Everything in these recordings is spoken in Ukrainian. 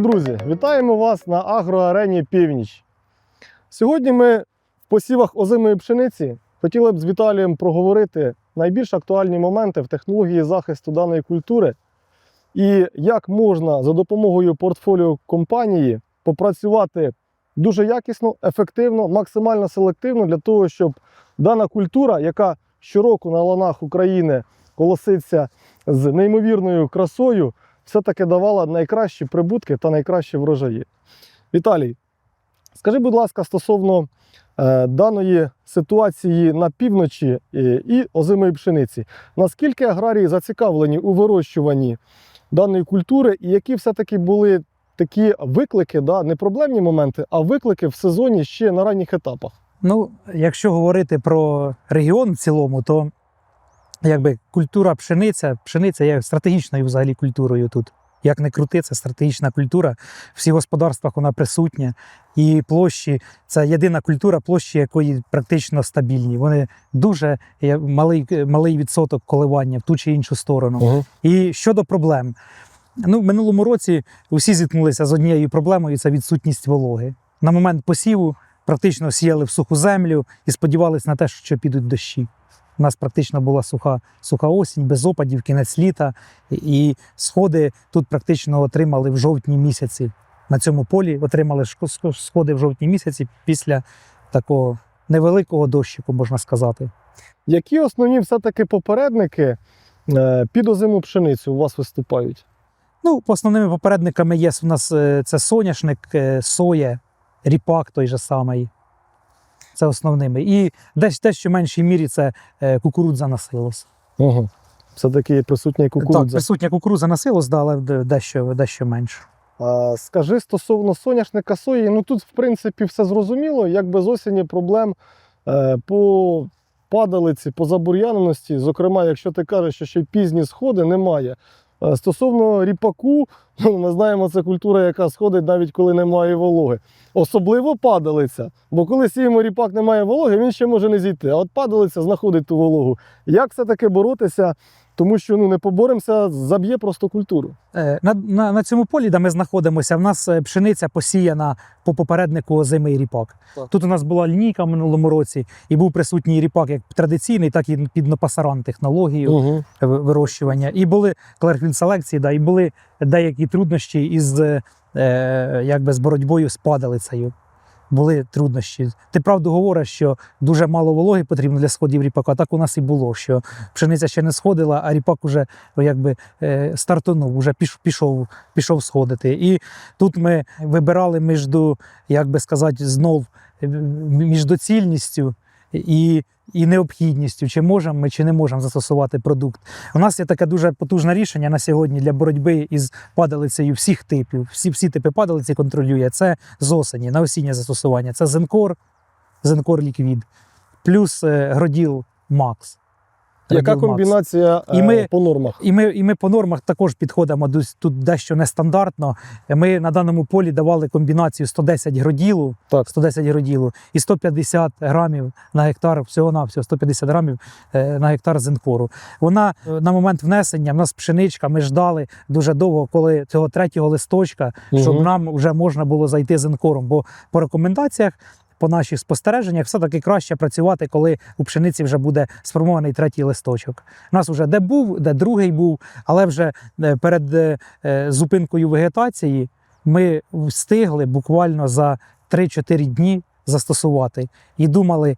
друзі, вітаємо вас на агроарені Північ. Сьогодні ми в посівах озимої пшениці хотіли б з Віталієм проговорити найбільш актуальні моменти в технології захисту даної культури і як можна за допомогою портфоліо компанії попрацювати дуже якісно, ефективно, максимально селективно для того, щоб дана культура, яка щороку на ланах України колоситься з неймовірною красою, все-таки давала найкращі прибутки та найкращі врожаї. Віталій, скажи, будь ласка, стосовно е, даної ситуації на півночі е, і озимої пшениці, наскільки аграрії зацікавлені у вирощуванні даної культури, і які все-таки були такі виклики, да, не проблемні моменти, а виклики в сезоні ще на ранніх етапах? Ну, якщо говорити про регіон в цілому, то якби культура пшениця, пшениця є стратегічною взагалі культурою тут. Як не крути, це стратегічна культура. В всіх господарствах вона присутня. І площі це єдина культура, площі якої практично стабільні. Вони дуже малий, малий відсоток коливання в ту чи іншу сторону. Угу. І щодо проблем, ну, в минулому році усі зіткнулися з однією проблемою це відсутність вологи. На момент посіву практично сіяли в суху землю і сподівалися на те, що підуть дощі. У нас практично була суха, суха осінь, без опадів, кінець літа. І сходи тут практично отримали в жовтні місяці. На цьому полі отримали сходи в жовтні місяці після такого невеликого дощику, можна сказати. Які основні все-таки попередники е, під озиму пшеницю у вас виступають? Ну, основними попередниками є у нас е, це соняшник, е, соя, ріпак той же самий. Це основними. І десь дещо в меншій мірі це е, кукурудза на силос. Угу. Все-таки присутня і Так, присутня кукурудза на силос, да, але дещо, дещо менше. А, скажи стосовно соняшника сої, ну тут, в принципі, все зрозуміло, як без осені проблем е, по падалиці, по забур'яненості, зокрема, якщо ти кажеш, що ще пізні сходи, немає. Е, Стосовно ріпаку, ми знаємо, це культура, яка сходить навіть коли немає вологи. Особливо падалиця. Бо коли сіємо ріпак немає вологи, він ще може не зійти. А от падалиця знаходить ту вологу. Як все-таки боротися? Тому що ну, не поборемося, заб'є просто культуру. Е, На, на, на цьому полі, де ми знаходимося, в нас е, пшениця посіяна по попереднику озимий ріпак. Так. Тут у нас була лінійка в минулому році, і був присутній ріпак як традиційний, так і під напасаран технологію. Угу. вирощування. І були клерфілд селекції, да, і були деякі труднощі із е, якби з боротьбою з падалицею. Були труднощі. Ти правду говориш, що дуже мало вологи потрібно для сходів ріпака. Так у нас і було, що пшениця ще не сходила, а ріпак уже якби е, стартонув, уже піш, пішов, пішов сходити. І тут ми вибирали між, як би сказати, знов між доцільністю і, і необхідністю, чи можемо ми, чи не можемо застосувати продукт. У нас є таке дуже потужне рішення на сьогодні для боротьби із падалицею всіх типів. Всі, всі типи падалиці контролює. Це з осені на осіннє застосування. Це зенкор, зенкор ліквід, плюс е, гроділ Макс. Яка комбінація І е, ми- по нормах? І ми, і ми по нормах також підходимо до тут дещо нестандартно. Ми на даному полі давали комбінацію 110 гроділу, Так. 110 гроділу і 150 грамів на гектар, всього на всього 150 грамів е, на гектар зенкору. Вона е, на момент внесення в нас пшеничка. Ми ждали дуже довго, коли цього третього листочка, щоб нам вже можна було зайти зенкором. Бо по рекомендаціях. По наших спостереженнях, все-таки краще працювати, коли у пшениці вже буде сформований третій листочок. У нас вже де був, де другий був, але вже е, перед е, е, зупинкою вегетації ми встигли буквально за 3-4 дні застосувати і думали,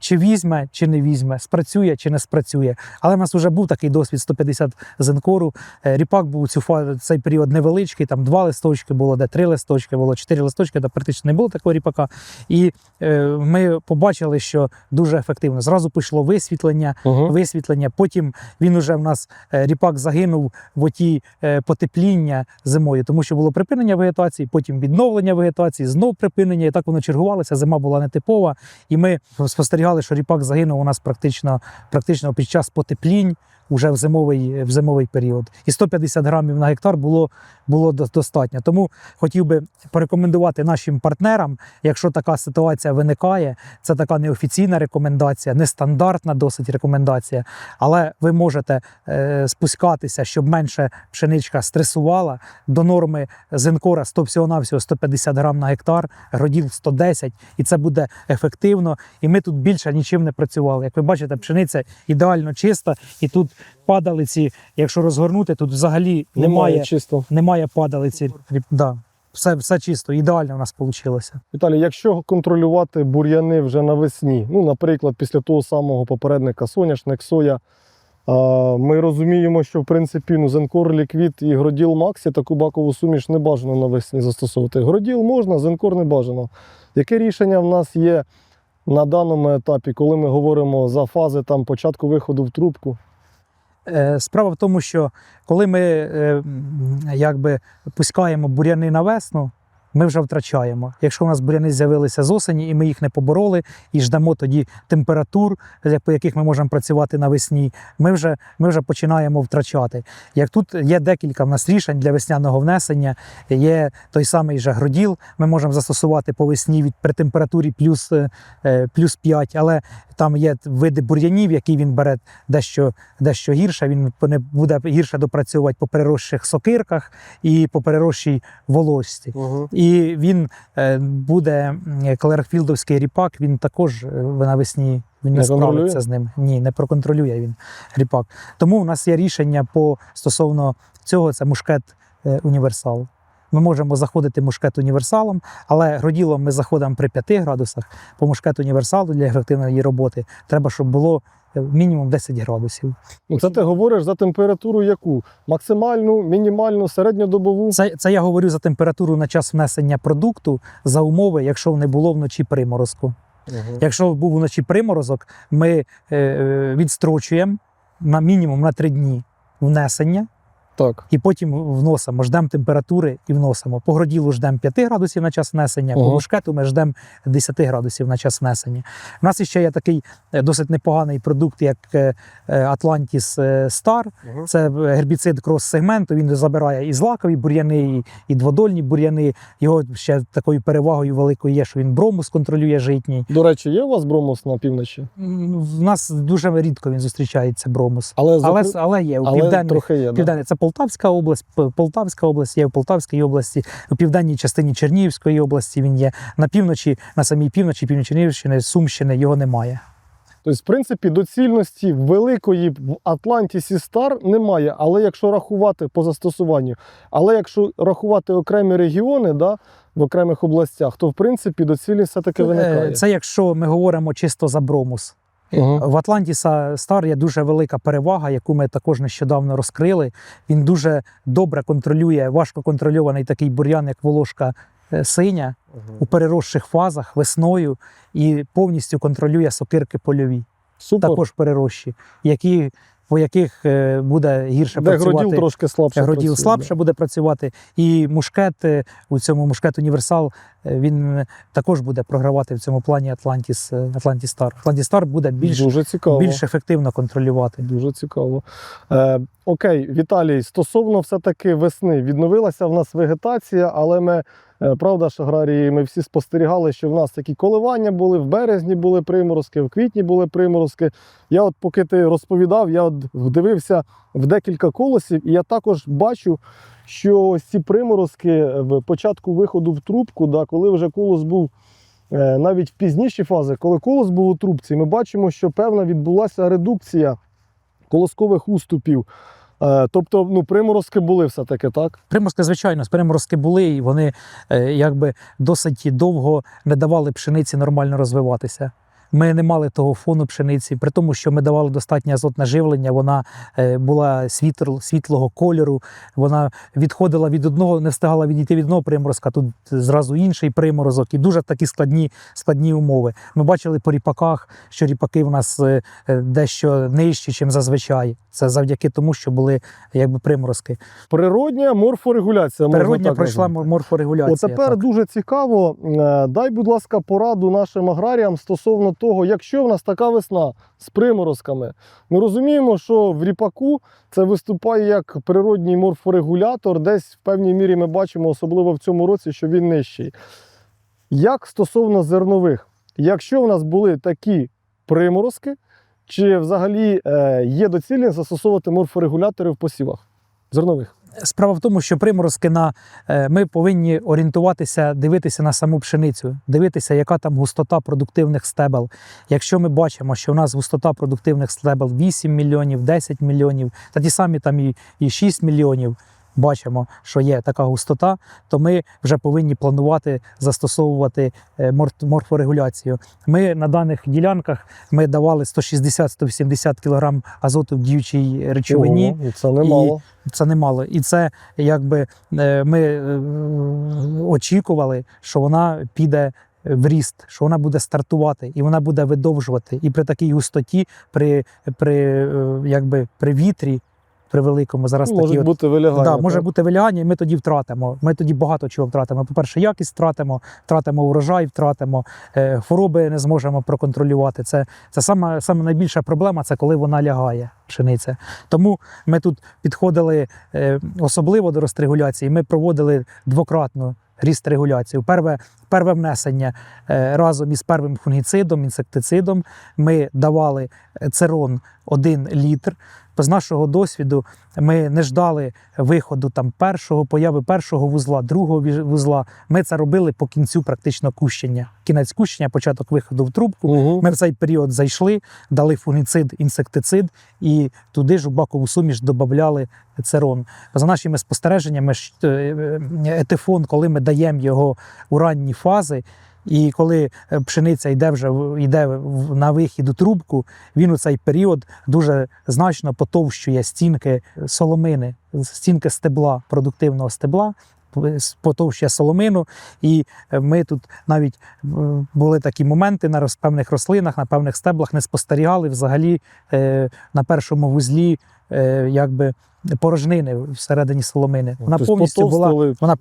чи візьме, чи не візьме, спрацює чи не спрацює. Але в нас вже був такий досвід 150 зенкору. Е, Ріпак був цю цей період невеличкий, там два листочки було, де три листочки було, чотири листочки, де практично не було такого ріпака. І е, ми побачили, що дуже ефективно. Зразу пішло висвітлення, Угу. висвітлення. Потім він уже в нас е, ріпак загинув в оті е, потепління зимою, тому що було припинення вегетації, потім відновлення вегетації, знов припинення, і так воно чергувалося. Зима була нетипова, і ми спостерігали спостерігали, що ріпак загинув у нас практично, практично під час потеплінь уже в зимовий, в зимовий період. І 150 грамів на гектар було, було достатньо. Тому хотів би порекомендувати нашим партнерам, якщо така ситуація виникає, це така неофіційна рекомендація, нестандартна досить рекомендація, але ви можете е, спускатися, щоб менше пшеничка стресувала до норми зенкора 100 всього-навсього 150 грам на гектар, гроділ 110, і це буде ефективно. І ми тут більше нічим не працювали. Як ви бачите, пшениця ідеально чиста, і тут падалиці, якщо розгорнути, тут взагалі немає, чисто. немає падалиці. Да. Все, все чисто, ідеально у нас вийшло. Віталій, якщо контролювати бур'яни вже навесні, ну, наприклад, після того самого попередника соняшник, соя, ми розуміємо, що в принципі ну, Зенкор Ліквід і Гроділ Максі таку бакову суміш не бажано навесні застосовувати. Гроділ можна, Зенкор не бажано. Яке рішення в нас є на даному етапі, коли ми говоримо за фази там, початку виходу в трубку? Е, Справа в тому, що коли ми е, якби пускаємо буряни на весну, ми вже втрачаємо. Якщо у нас буряни з'явилися з осені, і ми їх не побороли, і ждемо тоді температур, по яких ми можемо працювати навесні, ми вже, ми вже починаємо втрачати. Як тут є декілька в нас рішень для весняного внесення, є той самий же гроділ, ми можемо застосувати по весні від при температурі плюс, е, е, плюс 5, але там є види бур'янів, які він бере дещо, дещо гірше. Він не буде гірше допрацьовувати по переросших сокирках і по переросшій волосці. Угу. І він е, буде клерфілдовський ріпак. Він також е, навесні він не, справиться з ним. Ні, не проконтролює він ріпак. Тому у нас є рішення по стосовно цього. Це мушкет е, універсал. Ми можемо заходити мушкет універсалом, але гроділом ми заходимо при 5 градусах. По мушкету універсалу для ефективної роботи треба, щоб було мінімум 10 градусів. Ну, це ти говориш за температуру яку? Максимальну, мінімальну, середньодобову? Це, це я говорю за температуру на час внесення продукту за умови, якщо не було вночі приморозку. Угу. Якщо був вночі приморозок, ми е, е, відстрочуємо на мінімум на 3 дні внесення. Так. І потім вносимо, ждемо температури і вносимо. По гроділу ждемо 5 градусів на час внесення, по Ага. мушкету ми ждемо 10 градусів на час внесення. У нас ще є такий е, досить непоганий продукт, як е, е, Atlantis Star. Угу. Це гербіцид крос-сегменту. Він забирає і злакові бур'яни, і, і дводольні бур'яни. Його ще такою перевагою великою є, що він бромус контролює житній. До речі, є у вас бромус на півночі? В нас дуже рідко він зустрічається бромус. Але, Але, але є у але південних трохи є. Да? Це Полтавська область, Полтавська область є в Полтавській області, у південній частині Чернігівської області він є. На півночі, на самій півночі, Північнівщини, Сумщини його немає. Тобто, в принципі, доцільності великої в Атлантісі Стар немає, але якщо рахувати по застосуванню, але якщо рахувати окремі регіони да, в окремих областях, то в принципі доцільність все-таки виникає. Е, Це якщо ми говоримо чисто за бромус. Угу. В Атлантіса Стар є дуже велика перевага, яку ми також нещодавно розкрили. Він дуже добре контролює важко контрольований такий бур'ян, як волошка синя синя у переросших фазах весною і повністю контролює сокирки польові. Супер. також перерощі, які, по яких е, буде гірше Де працювати. гроділ трошки слабше. Гроділ працює, слабше буде працювати, і мушкет е, у цьому мушкет універсал е, він також буде програвати в цьому плані Атлантіс Атлантістар. Star буде більш, Дуже цікаво. більш ефективно контролювати. Дуже цікаво. Е, окей, Віталій, стосовно все-таки весни, відновилася в нас вегетація, але ми, е, правда ж, аграрії, ми всі спостерігали, що в нас такі коливання були, в березні були приморозки, в квітні були приморозки. Я, от поки ти розповідав, я от вдивився в декілька колосів, і я також бачу, що ось ці приморозки в початку виходу в трубку, да, коли вже колос був. е, Навіть в пізніші фази, коли колос був у трубці, ми бачимо, що певна відбулася редукція колоскових уступів. Е, Тобто, ну, приморозки були все-таки, так? Приморозки, звичайно, приморозки були, і вони е, якби досить довго не давали пшениці нормально розвиватися. Ми не мали того фону пшениці, при тому, що ми давали достатнє азотне живлення, вона е, була світл, світлого кольору, вона відходила від одного, не встигала відійти від одного приморозка, тут зразу інший приморозок, і дуже такі складні, складні умови. Ми бачили по ріпаках, що ріпаки в нас е, е, дещо нижчі, ніж зазвичай. Це завдяки тому, що були якби приморозки. Природня морфорегуляція. Природня пройшла морфорегуляція. От тепер так. дуже цікаво. Дай, будь ласка, пораду нашим аграріям стосовно того, якщо в нас така весна з приморозками, ми розуміємо, що в ріпаку це виступає як природній морфорегулятор. Десь в певній мірі ми бачимо, особливо в цьому році, що він нижчий. Як стосовно зернових, якщо в нас були такі приморозки, чи взагалі е, є доцільність застосовувати морфорегулятори в посівах зернових? Справа в тому, що приморозки на е, ми повинні орієнтуватися, дивитися на саму пшеницю, дивитися, яка там густота продуктивних стебел. Якщо ми бачимо, що в нас густота продуктивних стебел 8 мільйонів, 10 мільйонів, та ті самі там і, і 6 мільйонів. Бачимо, що є така густота, то ми вже повинні планувати застосовувати е, морфорегуляцію. Ми на даних ділянках ми давали 160-180 кг азоту в діючій речовині. Ого, і це немало. Це немало. І це якби е, ми е, очікували, що вона піде в ріст, що вона буде стартувати і вона буде видовжувати. І при такій густоті, при, при, якби, при вітрі, при великому зараз Може такі от, бути вилягання. да, може так? бути вилягання, і ми тоді втратимо. Ми тоді багато чого втратимо. По-перше, якість втратимо, втратимо урожай, втратимо е, хвороби, не зможемо проконтролювати. Це, це саме, саме найбільша проблема, це коли вона лягає, пшениця. Тому ми тут підходили е, особливо до розрегуляції. Ми проводили двократну ріст-регуляцію. Перве, перве внесення е, разом із первим фунгіцидом, інсектицидом ми давали церон 1 літр. З нашого досвіду ми не ждали виходу там першого появи першого вузла, другого вузла. Ми це робили по кінцю практично кущення. Кінець кущення, початок виходу в трубку. Угу. Ми в цей період зайшли, дали фунгіцид, інсектицид і туди ж у бакову суміш додавали церон. За нашими спостереженнями, ж, е, е, етифон, коли ми даємо його у ранні фази. І коли е, пшениця йде вже йде на вихід у трубку, він у цей період дуже значно потовщує стінки соломини, стінки стебла, продуктивного стебла, п- потовщує соломину. І е, ми тут навіть е, були такі моменти на певних рослинах, на певних стеблах не спостерігали взагалі е, на першому вузлі е, якби порожнини всередині соломини. Вона Тобто повністю була вона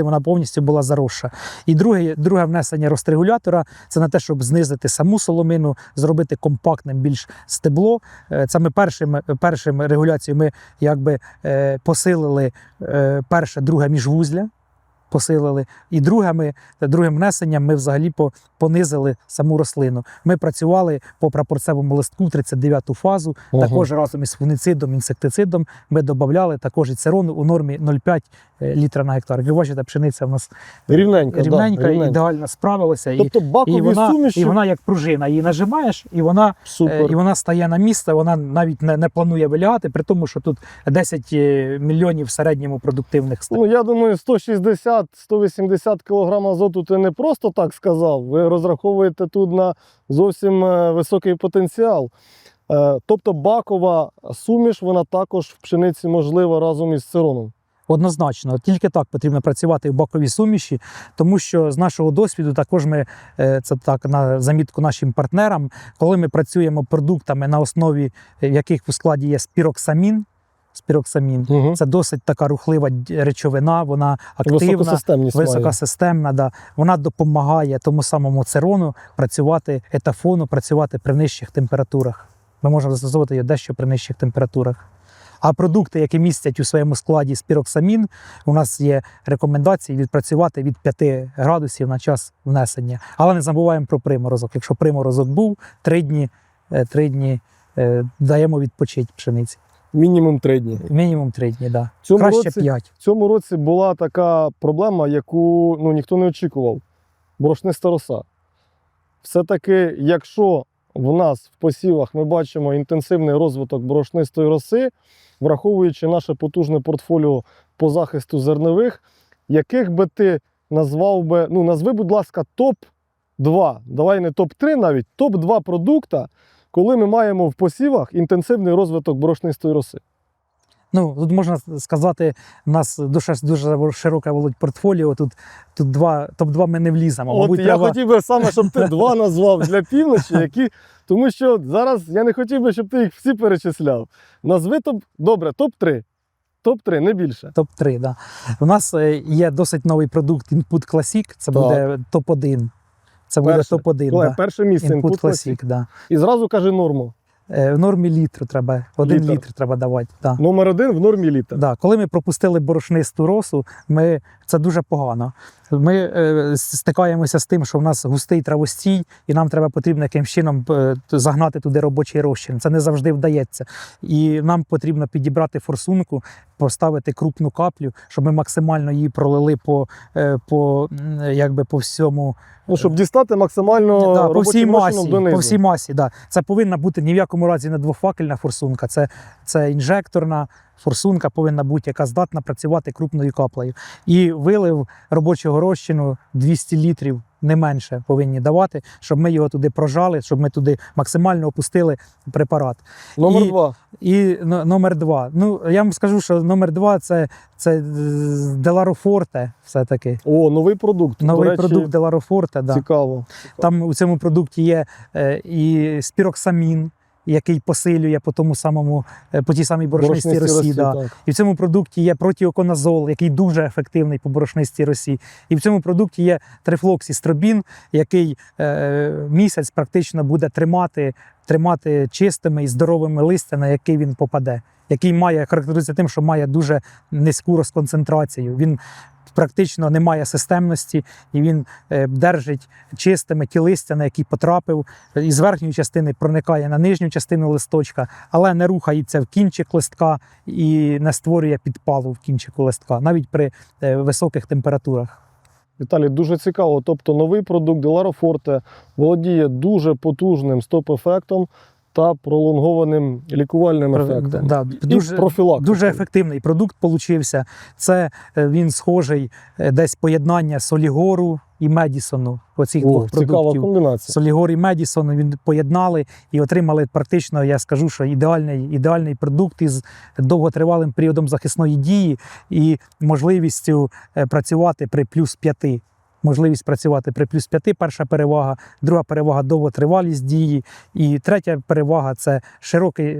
і вона повністю була заросша. І друге, друге внесення розрегулятора це на те, щоб знизити саму соломину, зробити компактним більш стебло. Е, Це ми першим, першим регуляцією ми якби е, посилили е, перше, друге міжвузля. Посилили. І друге ми, другим внесенням ми взагалі по- понизили саму рослину. Ми працювали по прапорцевому листку 39-ту фазу, Ага. також разом із фунгіцидом, інсектицидом ми додавали також і церону у нормі 0,5 літра на гектар. Ви бачите, пшениця в нас Рівненька, рівненька, да, рівненька. ідеально справилася. Тобто бакові і, вона, суміші і вона як пружина, її нажимаєш, і вона, супер. е, і вона стає на місце, вона навіть не, не планує вилягати, при тому, що тут 10 е, мільйонів в середньому продуктивних став. Ну, я думаю, 160-180 кг азоту ти не просто так сказав. Ви розраховуєте тут на зовсім е, високий потенціал. Е, Тобто бакова суміш, вона також в пшениці можлива разом із цероном. Однозначно, тільки так потрібно працювати в баковій суміші, тому що з нашого досвіду також ми е, це так на замітку нашим партнерам, коли ми працюємо продуктами на основі яких у складі є спіроксамін. Спіроксамін Угу. це досить така рухлива речовина, вона активна, високосистемна. Да. Вона допомагає тому самому церону працювати етафону, працювати при нижчих температурах. Ми можемо застосовувати її дещо при нижчих температурах. А продукти, які містять у своєму складі спіроксамін, у нас є рекомендації відпрацювати від 5 градусів на час внесення. Але не забуваємо про приморозок. Якщо приморозок був, 3 дні, 3 дні е, даємо відпочити пшениці. Мінімум три дні. Мінімум 3 дні, да. Цьому краще році- 5. В цьому році була така проблема, яку ну, ніхто не очікував. Борошниста роса. Все-таки, якщо в нас в посівах ми бачимо інтенсивний розвиток борошнистої роси, враховуючи наше потужне портфоліо по захисту зернових, яких би ти назвав би, ну назви, будь ласка, топ-2, давай не топ-3 навіть, топ-2 продукта, коли ми маємо в посівах інтенсивний розвиток борошнистої роси. Ну, тут можна сказати, у нас дуже, дуже широке володь портфоліо. Тут, тут два, топ-2 ми не вліземо. От Мабуть, я треба... хотів би саме, щоб ти два назвав для півночі, які. Тому що зараз я не хотів би, щоб ти їх всі перечисляв. Назви топ. Добре, топ-3. Топ-3, не більше. Топ-3, да. У нас е, є досить новий продукт Input Classic, це Так. буде топ-1. Це буде Перше. топ-1. Да. перше місце Input Input Classic. Classic, да. І зразу каже норму. Е, В нормі літру треба, один Літр. літр треба давати. Да. Номер один в нормі літа. Да, коли ми пропустили борошнисту росу, ми, це дуже погано. Ми е, стикаємося з тим, що в нас густий травостій, і нам треба потрібно якимсь чином е, загнати туди робочий розчин. Це не завжди вдається. І нам потрібно підібрати форсунку, поставити крупну каплю, щоб ми максимально її пролили по, е, по, якби по всьому Ну, щоб дістати максимально да, по всій масі. донизу. По всій масі да. Це повинна бути ні в якому разі не двофакельна форсунка, це, це інжекторна форсунка повинна бути, яка здатна працювати крупною каплею. І вилив робочого розчину 200 літрів. Не менше повинні давати, щоб ми його туди прожали, щоб ми туди максимально опустили препарат. Номер І- два. І но- номер два. Ну я вам скажу, що номер два це, це Деларофорте, все-таки. О, новий продукт. Новий До речі, продукт Деларофорте. Да. Цікаво. Там у цьому продукті є е, і спіроксамін, який посилює по тому самому, е, по тій самій борошнистій Борошнисті росі. росі, Да. І в цьому продукті є протіоконазол, який дуже ефективний по борошнистій росі. І в цьому продукті є трифлоксістробін, який е, місяць практично буде тримати, тримати чистими і здоровими листя, на який він попаде. Який має характеризується тим, що має дуже низьку розконцентрацію. Він практично не має системності, і він е, держить чистими ті листя, на які потрапив. Із верхньої частини проникає на нижню частину листочка, але не рухається в кінчик листка і не створює підпалу в кінчику листка, навіть при е, високих температурах. Віталій, дуже цікаво. Тобто новий продукт Delaro Forte володіє дуже потужним стоп-ефектом та пролонгованим лікувальним ефектом. Да, дуже, профілактикою. дуже ефективний продукт получився. Це е, він схожий е, десь поєднання Солігору і Медісону. Оцих О, двох цікава продуктів. комбінація. Солігор і Медісон він поєднали і отримали практично, я скажу, що ідеальний, ідеальний продукт із довготривалим періодом захисної дії і можливістю е, працювати при плюс 5. Можливість працювати при плюс 5 перша перевага, друга перевага довготривалість дії. І третя перевага це широкий,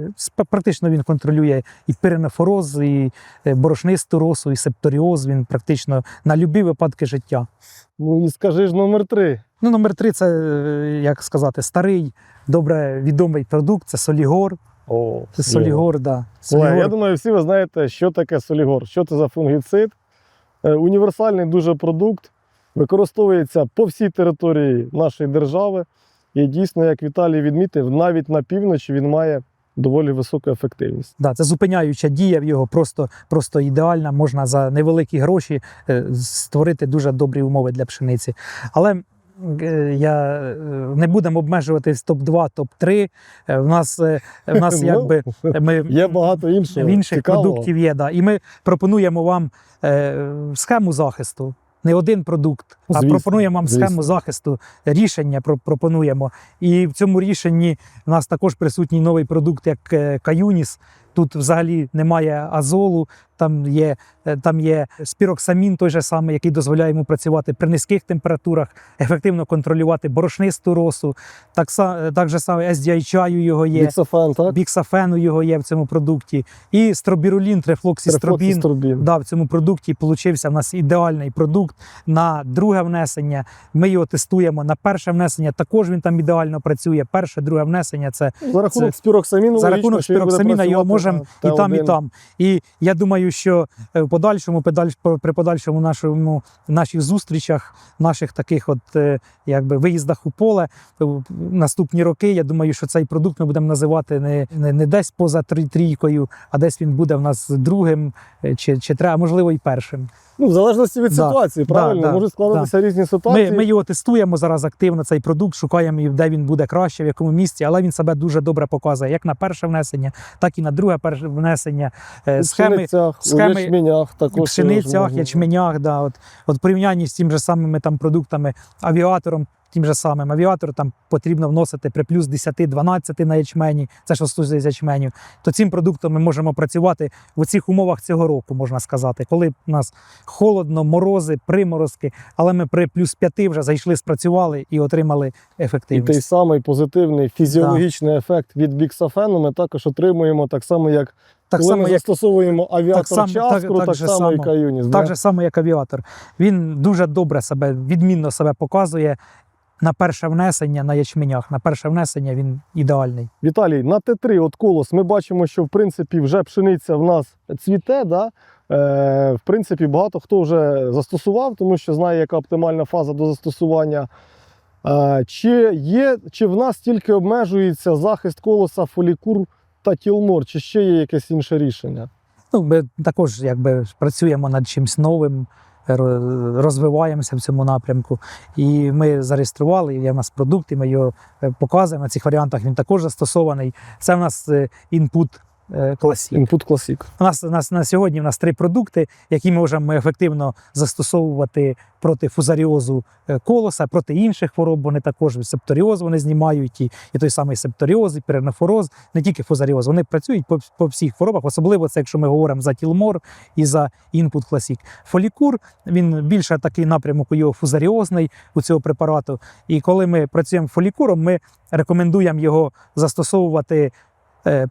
практично він контролює і пиренофороз, і е, борошнисту росу, і септоріоз. Він практично на любі випадки життя. Ну і скажи ж номер три. Ну, номер три це, е, як сказати, старий, добре відомий продукт це Солігор. О, Це Солігор, да. Солігор. я думаю, всі ви знаєте, що таке солігор, що це за фунгіцид. Е, Універсальний дуже продукт, використовується по всій території нашої держави. І дійсно, як Віталій відмітив, навіть на півночі він має доволі високу ефективність. Да, це зупиняюча дія в його, просто, просто ідеальна. Можна за невеликі гроші е, створити дуже добрі умови для пшениці. Але е, я е, не будемо обмежуватись топ-2, топ-3. Е, В нас, в нас Ну, якби ми Є багато іншого. інших цікавого. продуктів є. Да. І ми пропонуємо вам схему захисту. Не один продукт, а Звісно, пропонуємо вам звісно. схему захисту, рішення пропонуємо. І в цьому рішенні у нас також присутній новий продукт, як е, Каюніс. Тут взагалі немає азолу, там є, е, там є спіроксамін, той же самий, який дозволяє йому працювати при низьких температурах, ефективно контролювати борошнисту росу. Так, так же саме SDI його є. Біксофен, так? Біксафену його є в цьому продукті. І стробірулін, трифлоксістробін. Трифлоксістробін. Да, в цьому продукті получився в нас ідеальний продукт на друге внесення. Ми його тестуємо на перше внесення. Також він там ідеально працює. Перше, друге внесення це За рахунок спіроксаміну, за рахунок спіроксаміна його працювати можемо і там, і там. І я думаю, що е, в подальшому, при подальшому нашому наших зустрічах, наших таких, от е, якби виїздах у поле е, в наступні роки. Я думаю, що цей продукт ми будемо називати не, не, не десь поза трі- трійкою, а десь він буде в нас другим чи, чи а можливо і першим. Ну, в залежності від Да, ситуації, да, правильно? да, Можуть складатися різні ситуації. ми його тестуємо зараз активно. Цей продукт шукаємо, де він буде краще, в якому місці, але він себе дуже добре показує як на перше внесення, так і на друге перше внесення. Е, У Схеми пшеницях, схеми- у ячменях також. в пшеницях, можна. ячменях, да, от, от порівнянні з тим же самими там продуктами, авіатором, тим же самим авіатор там потрібно вносити при плюс 10-12 на ячмені, це що стосується ячменю, то цим продуктом ми можемо працювати в цих умовах цього року, можна сказати, коли в нас холодно, морози, приморозки, але ми при плюс 5 вже зайшли, спрацювали і отримали І той самий позитивний фізіологічний ефект від біксофену ми також отримуємо так само, як Так само, ми як застосовуємо авіатор само- так- часкру, так, так же само і каюніс. Так же само, як авіатор. Він дуже добре себе, відмінно себе показує. На перше внесення на ячменях. На перше внесення він ідеальний. Віталій, на Т3 от колос ми бачимо, що в принципі вже пшениця в нас цвіте. Да? Е, в принципі, багато хто вже застосував, тому що знає, яка оптимальна фаза до застосування. Е, чи є, чи в нас тільки обмежується захист колоса, фолікур та тілмор, чи ще є якесь інше рішення? Ну, ми також якби працюємо над чимось новим, розвиваємося в цьому напрямку. І ми зареєстрували, є в нас продукт, і ми його е, показуємо на цих варіантах. Він також застосований. Це в нас е, інпут е, класік. Input Classic. У нас, у нас на сьогодні у нас три продукти, які ми можемо ефективно застосовувати проти фузаріозу е, колоса, проти інших хвороб. Вони також септоріоз вони знімають і, і той самий септоріоз, і перенофороз, не тільки фузаріоз. Вони працюють по, по всіх хворобах, особливо це, якщо ми говоримо за тілмор і за інпут класік. Фолікур він більше такий напрямок у його фузаріозний у цього препарату. І коли ми працюємо фолікуром, ми рекомендуємо його застосовувати е,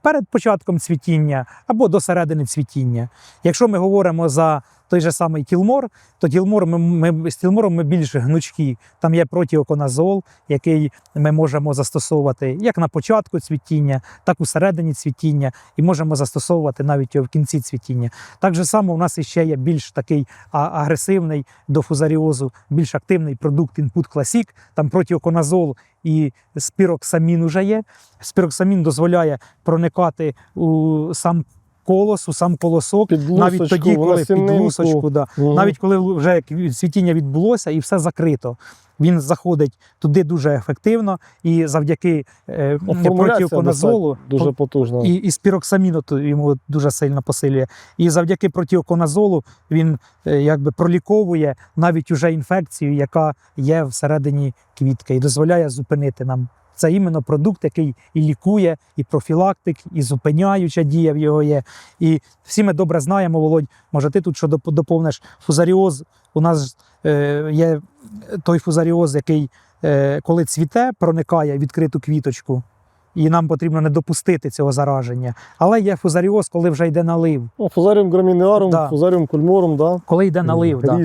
перед початком цвітіння або до середини цвітіння. Якщо ми говоримо за той же самий тілмор, то тілмор ми, ми з тілмором ми більш гнучкі. Там є протіоконазол, який ми можемо застосовувати як на початку цвітіння, так у середині цвітіння, і можемо застосовувати навіть в кінці цвітіння. Так же само у нас іще є більш такий агресивний до фузаріозу, більш активний продукт Input Classic, там протіоконазол і спіроксамін уже є. Спіроксамін дозволяє проникати у сам колос, у сам колосок, Під навіть тоді, коли під лусочку, да. Мгм. навіть коли вже цвітіння відбулося і все закрито. Він заходить туди дуже ефективно, і завдяки е, протіоконазолу дуже потужна. і, і спіроксаміну то йому дуже сильно посилює. І завдяки протіоконазолу він е, якби проліковує навіть уже інфекцію, яка є всередині квітки, і дозволяє зупинити нам. Це іменно продукт, який і лікує, і профілактик, і зупиняюча дія в його є. І всі ми добре знаємо, Володь, може, ти тут що доповниш фузаріоз. У нас е, є той фузаріоз, який е, коли цвіте, проникає в відкриту квіточку, і нам потрібно не допустити цього зараження. Але є фузаріоз, коли вже йде налив. Ну, фузаріум грамінеарум, Да. фузаріум кульморум, да? Коли йде налив, да.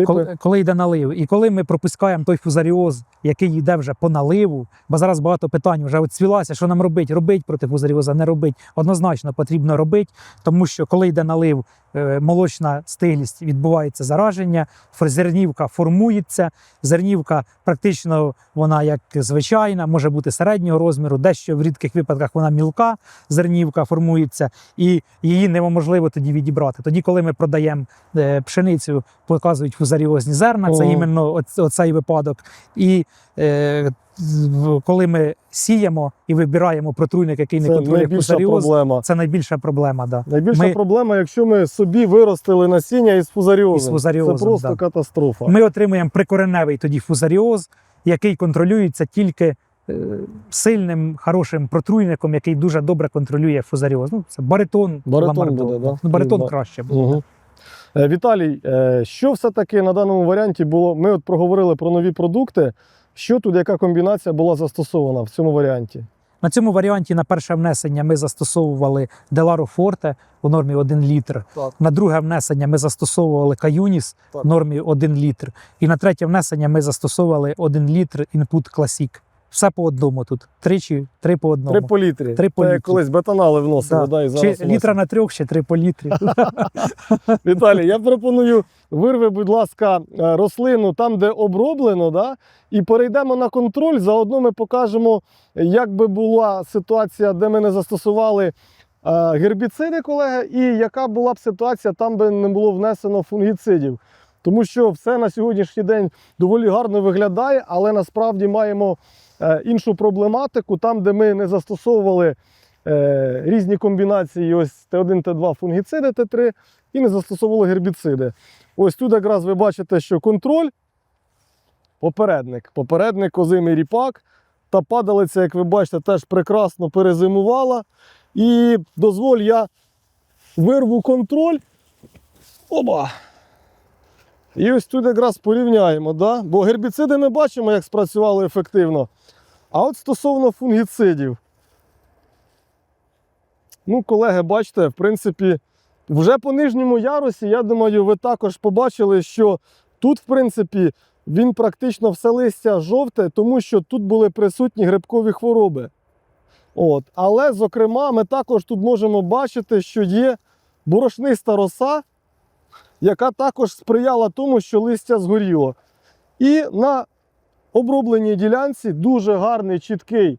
Типи. коли, коли йде налив. І коли ми пропускаємо той фузаріоз, який йде вже по наливу, бо зараз багато питань вже от цвілася, що нам робити? Робить проти фузаріоза, не робить. Однозначно потрібно робити, тому що коли йде налив, е, молочна стиглість відбувається зараження, зернівка формується. Зернівка практично вона як звичайна, може бути середнього розміру, дещо в рідких випадках вона мілка, зернівка формується, і її неможливо тоді відібрати. Тоді, коли ми продаємо е, пшеницю, показують фузаріозні зерна, це іменно оцей випадок. І е, коли ми сіємо і вибираємо протруйник, який не контролює фузаріоз, проблема. це найбільша проблема. Да. Найбільша Ми- проблема, якщо ми собі виростили насіння із фузаріозом. Із фузаріозом, Це просто да. катастрофа. Ми отримуємо прикореневий тоді фузаріоз, який контролюється тільки е, сильним, хорошим протруйником, який дуже добре контролює фузаріоз. Ну, це баритон, Баритон буде, да? Ну, баритон Ба- краще буде. Угу. Е, Віталій, е, що все-таки на даному варіанті було? Ми от проговорили про нові продукти. Що тут, яка комбінація була застосована в цьому варіанті? На цьому варіанті на перше внесення ми застосовували Деларо Форте у нормі 1 літр. Так. На друге внесення ми застосовували Каюніс в нормі 1 літр. І на третє внесення ми застосовували 1 літр Input Classic. Все по одному тут. Тричі, три по одному. Три по літрі. Три по Це літрі. колись бетонали вносили. Да. Да, і Чи зараз у нас- літра на трьох, ще три по літрі. Віталій, я пропоную вирви, будь ласка, е, рослину там, де оброблено, да? і перейдемо на контроль. Заодно ми покажемо, як би була ситуація, де ми не застосували е, гербіциди, колеги, і яка була б ситуація там, де не було внесено фунгіцидів. Тому що все на сьогоднішній день доволі гарно виглядає, але насправді маємо іншу проблематику, там, де ми не застосовували е, різні комбінації, ось Т1, Т2 фунгіциди, Т3, і не застосовували гербіциди. Ось тут якраз ви бачите, що контроль, попередник, попередник озимий ріпак. Та падалиця, як ви бачите, теж прекрасно перезимувала. І дозволь, я вирву контроль. Оба! І ось тут якраз порівняємо, да? бо гербіциди ми бачимо, як спрацювали ефективно. А от стосовно фунгіцидів. Ну, колеги, бачите, в принципі, вже по нижньому ярусі, я думаю, ви також побачили, що тут, в принципі, він практично все листя жовте, тому що тут були присутні грибкові хвороби. От. Але, зокрема, ми також тут можемо бачити, що є борошниста роса, яка також сприяла тому, що листя згоріло. І на обробленій ділянці дуже гарний, чіткий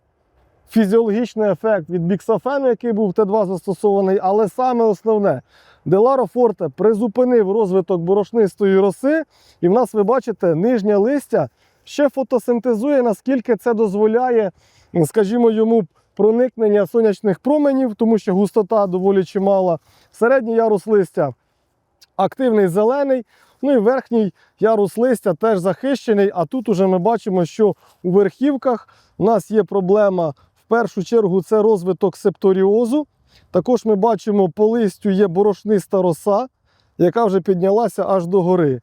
фізіологічний ефект від біксафену, який був Т2 застосований, але саме основне, Деларо Форте призупинив розвиток борошнистої роси, і в нас, ви бачите, нижнє листя ще фотосинтезує, наскільки це дозволяє, скажімо, йому проникнення сонячних променів, тому що густота доволі чимала. Середній ярус листя активний зелений. Ну і верхній ярус листя теж захищений. А тут уже ми бачимо, що у верхівках у нас є проблема. В першу чергу це розвиток септоріозу. Також ми бачимо, по листю є борошниста роса, яка вже піднялася аж до гори.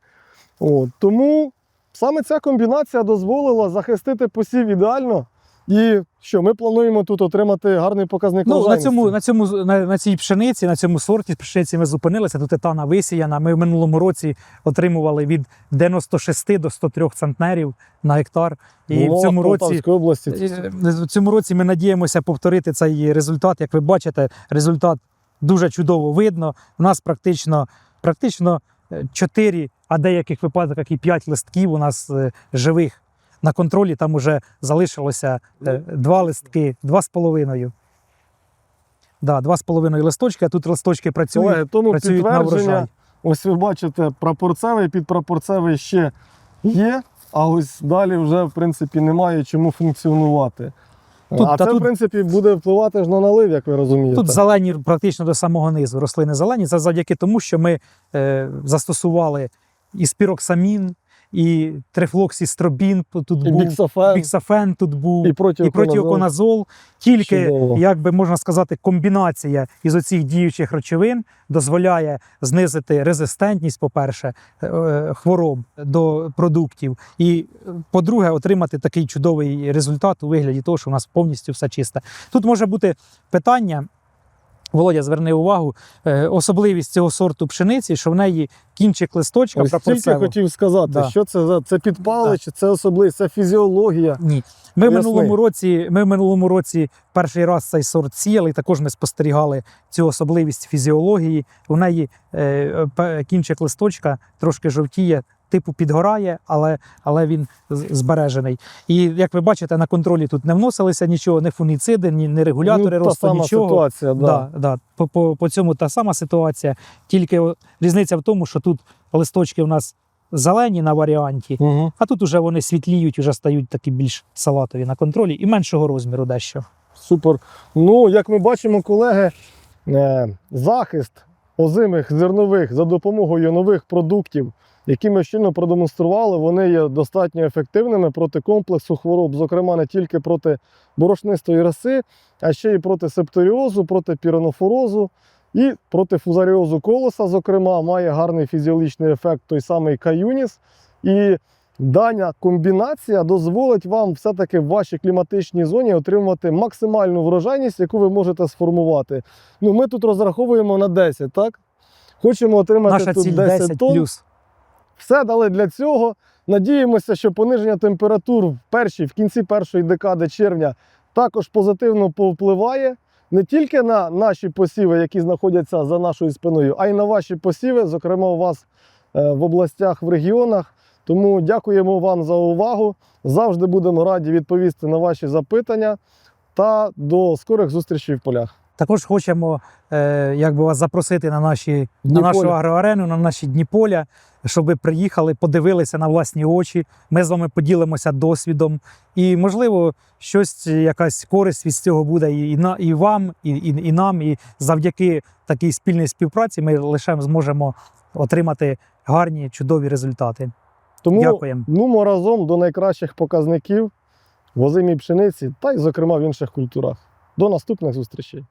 От. Тому саме ця комбінація дозволила захистити посів ідеально. І що ми плануємо тут отримати гарний показник Ну, на, врожайності. цьому, на, цьому, на, на цій пшениці, на цьому сорті пшениці ми зупинилися. Тут етана висіяна. Ми в минулому році отримували від 96 до 103 центнерів на гектар. І Було в цьому році Полтавської області. Е, В цьому році ми надіємося повторити цей результат. Як ви бачите, результат дуже чудово видно. У нас практично, практично 4, а деяких випадках і 5 листків у нас е, живих. На контролі там уже залишилося е, два листки, два з половиною. Да, два з половиною листочки, а тут листочки працюють, Колеги, тому працюють на ось ви бачите, прапорцевий, підпрапорцевий ще є, а ось далі вже, в принципі, немає чому функціонувати. Тут- а та це, тут- в принципі, буде впливати ж на налив, як ви розумієте. Тут зелені практично до самого низу. Рослини зелені. Це завдяки тому, що ми е, застосували і спіроксамін, і трифлоксістробін тут і був, біксофен, біксафен тут був, і протиоконазол. Тільки, Чудово. як би можна сказати, комбінація із оцих діючих речовин дозволяє знизити резистентність, по-перше, е, хвороб до продуктів. І, е, по-друге, отримати такий чудовий результат у вигляді того, що у нас повністю все чисте. Тут може бути питання. Володя, зверни увагу, е, особливість цього сорту пшениці, що в неї кінчик листочка Ось тільки хотів сказати, Да. що це за це підпали, Да. чи це особливість, це фізіологія. Ні. Ми в минулому році, ми в минулому році перший раз цей сорт сіяли, також ми спостерігали цю особливість фізіології. У неї е, кінчик листочка трошки жовтіє, типу підгорає, але, але він збережений. І як ви бачите, на контролі тут не вносилися нічого, ні фуніциди, ні, ні регулятори ну, та росту, сама нічого. ситуація, да. Да, да. По, по, по цьому та сама ситуація. Тільки різниця в тому, що тут листочки у нас зелені на варіанті, Угу. а тут уже вони світліють, уже стають такі більш салатові на контролі і меншого розміру дещо. Супер. Ну, як ми бачимо, колеги, е, захист озимих зернових за допомогою нових продуктів, які ми щойно продемонстрували, вони є достатньо ефективними проти комплексу хвороб, зокрема не тільки проти борошнистої роси, а ще й проти септоріозу, проти піронофорозу і проти фузаріозу колоса, зокрема, має гарний фізіологічний ефект той самий каюніс. І Дана комбінація дозволить вам все-таки в вашій кліматичній зоні отримувати максимальну врожайність, яку ви можете сформувати. Ну, ми тут розраховуємо на 10, так? Хочемо отримати Наша тут ціль 10, 10 тонн. плюс. Все дали для цього. Надіємося, що пониження температур в першій, в кінці першої декади червня також позитивно повпливає не тільки на наші посіви, які знаходяться за нашою спиною, а й на ваші посіви, зокрема у вас е, в областях, в регіонах. Тому дякуємо вам за увагу. Завжди будемо раді відповісти на ваші запитання та до скорих зустрічей в полях. Також хочемо е, якби вас запросити на, наші, на нашу агроарену, на наші дні поля, щоб ви приїхали, подивилися на власні очі. Ми з вами поділимося досвідом. І, можливо, щось, якась користь від цього буде і, і, на, і вам, і, і, і нам. І завдяки такій спільній співпраці ми лише зможемо отримати гарні, чудові результати. Тому Дякуємо. нумо разом до найкращих показників в озимій пшениці та й, зокрема, в інших культурах. До наступних зустрічей.